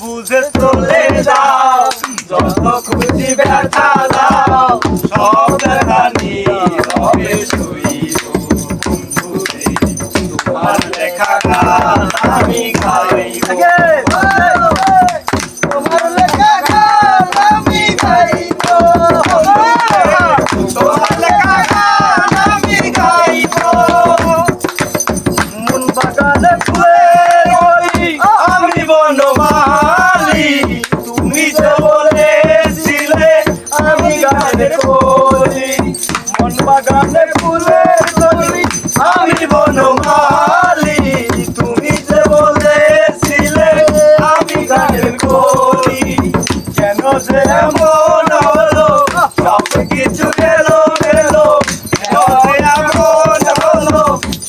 বুঝে চলে যাও যত খুশি ব্যথা দাও সব ব্যথা নিয়ে শুইব তোমার লেখা বাগানে ফুলের কলি আমি বনমালী, তুমি যে বলেছিলে আমি গানে করি কেন যে এমন হলো, সব কিছু গেল গেল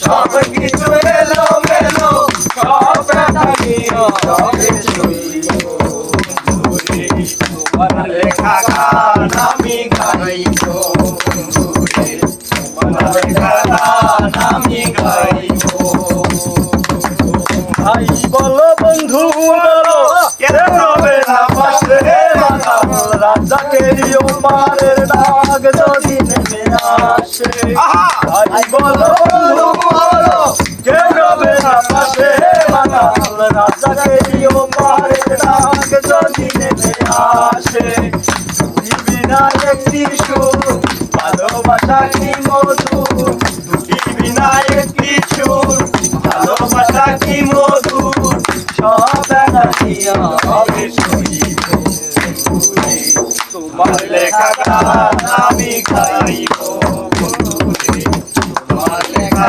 সব কিছু এলো মেলো, সব নিয়ে সবে লেখা গান আমি গাইব ভাই বলো বন্ধু, বলো। কেন বেলা পাশে বাঁধাল রাজাকে পারের ডাক যদি নেমে আসে। ভাই বলো বন্ধু, বলো। কেন বেলা পাশে বাঁধাল রাজাকে পারের ডাক যদি নেমে আসে। বিনা একটি সুর ভালোবাসা কি মধুর দুটি বিনা একটি সুর ভালোবাসা কি মধুর সব। তোমার লেখা আমি বন্ধুরে। তোমার লেখা